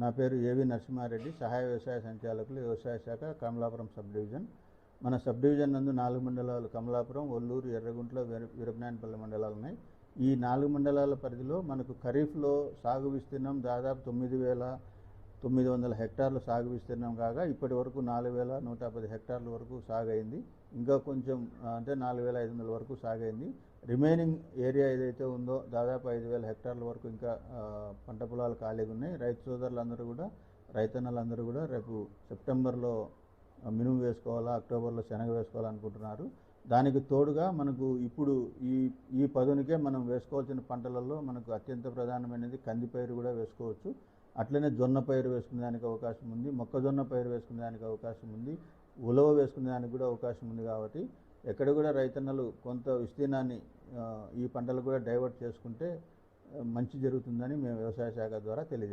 నా పేరు ఏవి నరసింహారెడ్డి సహాయ వ్యవసాయ సంచాలకులు వ్యవసాయ శాఖ కమలాపురం సబ్ డివిజన్. మన సబ్ డివిజన్ నందు నాలుగు మండలాలు కమలాపురం ఒల్లూరు ఎర్రగుంట్ల వీరపనాయనపల్లి మండలాలు ఉన్నాయి. ఈ నాలుగు మండలాల పరిధిలో మనకు ఖరీఫ్లో సాగు విస్తీర్ణం దాదాపు తొమ్మిది వేల తొమ్మిది వందల హెక్టార్లు సాగు విస్తీర్ణం కాగా ఇప్పటి వరకు నాలుగు వేల నూట పది హెక్టార్ల వరకు సాగైంది. ఇంకా కొంచెం అంటే నాలుగు వేల ఐదు వందల వరకు సాగైంది. రిమైనింగ్ ఏరియా ఏదైతే ఉందో దాదాపు ఐదు వేల హెక్టార్ల వరకు ఇంకా పంట పొలాలు ఖాళీగా ఉన్నాయి. రైతు సోదరులందరూ కూడా రైతన్నలందరూ కూడా రేపు సెప్టెంబర్లో మినుము వేసుకోవాలా అక్టోబర్లో శనగ వేసుకోవాలనుకుంటున్నారు. దానికి తోడుగా మనకు ఇప్పుడు ఈ ఈ పదునికే మనం వేసుకోవాల్సిన పంటలలో మనకు అత్యంత ప్రధానమైనది కందిపైరు కూడా వేసుకోవచ్చు. అట్లనే జొన్న పైరు వేసుకునే దానికి అవకాశం ఉంది మొక్కజొన్న పైరు వేసుకునే దానికి అవకాశం ఉంది ఉలవ వేసుకునే దానికి కూడా అవకాశం ఉంది కాబట్టి ఎక్కడ కూడా రైతన్నలు కొంత విస్తీర్ణాన్ని ఈ పంటలు కూడా డైవర్ట్ చేసుకుంటే మంచి జరుగుతుందని మేము వ్యవసాయ శాఖ ద్వారా తెలియజేస్తాం